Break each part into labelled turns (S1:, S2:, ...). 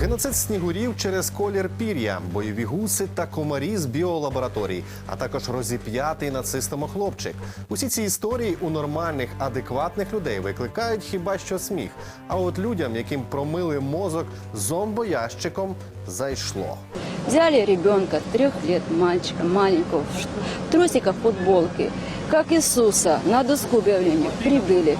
S1: Геноцид снігурів через колір пір'я, бойові гуси та комарі з біолабораторій, а також розіп'ятий нацистами хлопчик. Усі ці історії у нормальних, адекватних людей викликають хіба що сміх. А от людям, яким промили мозок зомбоящиком, зайшло.
S2: Взяли ребенка трех лет, мальчика маленького, в трусиках, футболке, как Иисуса, на доску объявления прибыли.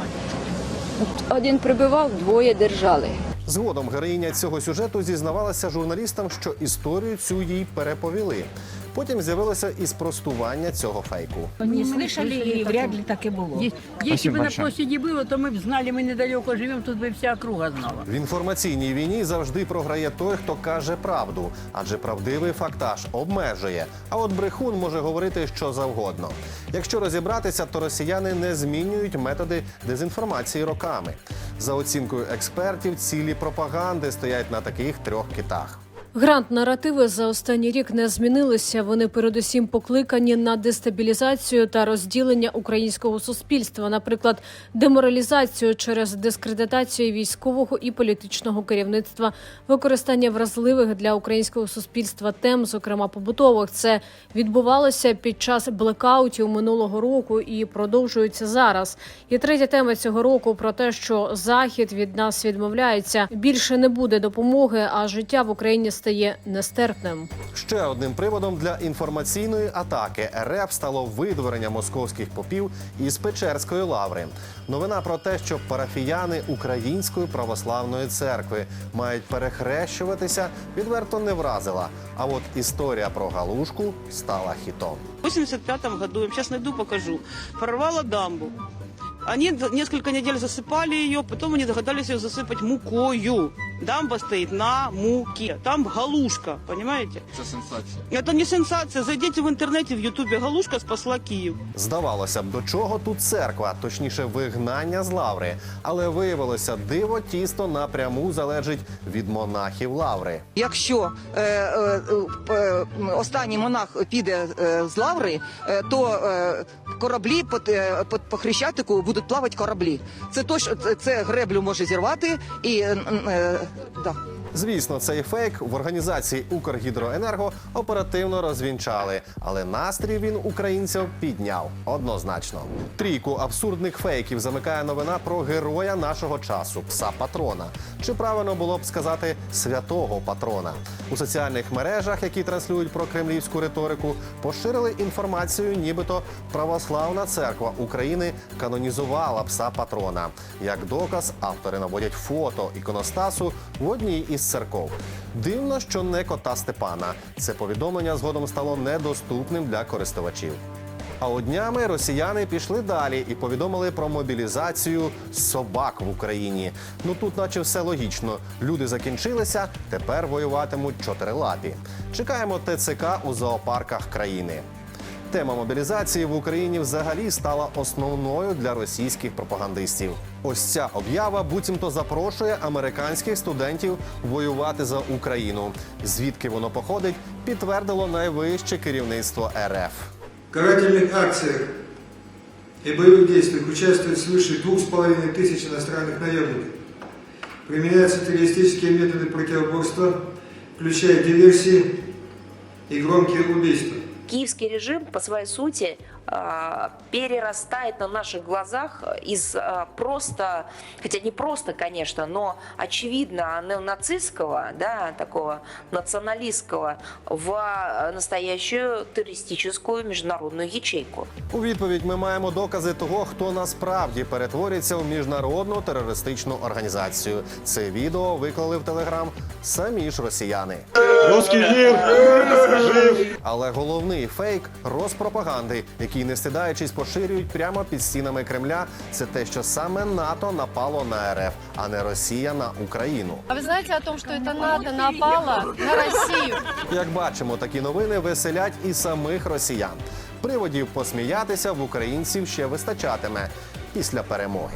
S2: Один прибивав, двоє держали.
S1: Згодом героїня цього сюжету зізнавалася журналістам, що історію цю їй переповіли. Потім з'явилося і спростування цього фейку.
S3: Не слышали, и вряд ли так и было.
S4: Е- Если бы на площади было, то мы бы знали, мы недалеко живем, тут бы вся округа знала.
S1: В інформаційній війні завжди програє той, хто каже правду, адже правдивий фактаж обмежує. А от брехун може говорити що завгодно. Якщо розібратися, то росіяни не змінюють методи дезінформації роками. За оцінкою експертів, цілі пропаганди стоять на таких трьох китах.
S5: Грант наративи за останній рік не змінилися. Вони передусім покликані на дестабілізацію та розділення українського суспільства, наприклад, деморалізацію через дискредитацію військового і політичного керівництва, використання вразливих для українського суспільства тем, зокрема побутових. Це відбувалося під час блекаутів минулого року і продовжується зараз. І третя тема цього року про те, що захід від нас відмовляється. Більше не буде допомоги, а життя в Україні стає нестерпним.
S1: Ще одним приводом для інформаційної атаки РФ стало видворення московських попів із Печерської лаври. Новина про те, що парафіяни Української православної церкви мають перехрещуватися, відверто не вразила. А от історія про галушку стала хітом.
S6: В 85 году, сейчас найду, покажу, прорвала дамбу. Они несколько недель засыпали ее, потом они догадались ее засыпать мукою. Дамба стоит на муке. Там галушка, понимаете?
S7: Це сенсація.
S6: Это не сенсация. Зайдите в интернете, в ютубе «Галушка спасла Киев».
S1: Здавалося б, до чого тут церква, точніше, вигнання з лаври. Але виявилося, диво тісто напряму залежить від монахів лаври.
S8: Якщо е, е, е, останній монах піде е, з лаври, е, то е, кораблі по, по, по хрещатику будуть плавати кораблі. Це точно це, греблю може зірвати і е, да.
S1: Звісно, цей фейк в організації Укргідроенерго оперативно розвінчали, але настрій він українців підняв однозначно. Трійку абсурдних фейків замикає новина про героя нашого часу пса патрона. Чи правильно було б сказати святого патрона у соціальних мережах, які транслюють про кремлівську риторику, поширили інформацію, нібито православна церква України канонізувала пса патрона. Як доказ, автори наводять фото іконостасу в одній із церков. Дивно, що не кота Степана. Це повідомлення згодом стало недоступним для користувачів. А от днями росіяни пішли далі і повідомили про мобілізацію собак в Україні. Ну тут, наче все логічно. Люди закінчилися, тепер воюватимуть чотирилапі. Чекаємо ТЦК у зоопарках країни Тема мобілізації в Україні взагалі стала основною для російських пропагандистів. Ось ця об'ява буцімто запрошує американських студентів воювати за Україну. Звідки воно походить, підтвердило найвище керівництво РФ.
S9: В карательных акциях и боевых действиях участвует свыше двух с половиной тысяч иностранных наемников. Применяются террористические методы противоборства, включая диверсии и громкие убийства.
S10: Киевский режим по своей сути перерастает на наших глазах из просто, хотя не просто, конечно, но очевидно неонацистского, да, такого националистского, в настоящую террористическую международную ячейку.
S1: У відповідь ми маємо докази того, хто насправді перетвориться в міжнародну терористичну організацію. Це відео виклали в телеграм самі ж росіяни. Але головний фейк розпропаганди, який не стидаючись поширюють прямо під стінами Кремля, це те, що саме НАТО напало на РФ, а не Росія на Україну.
S5: А ви знаєте о том, що це НАТО напало на Росію?
S1: Як бачимо, такі новини веселять і самих росіян. Приводів посміятися в українців ще вистачатиме після перемоги.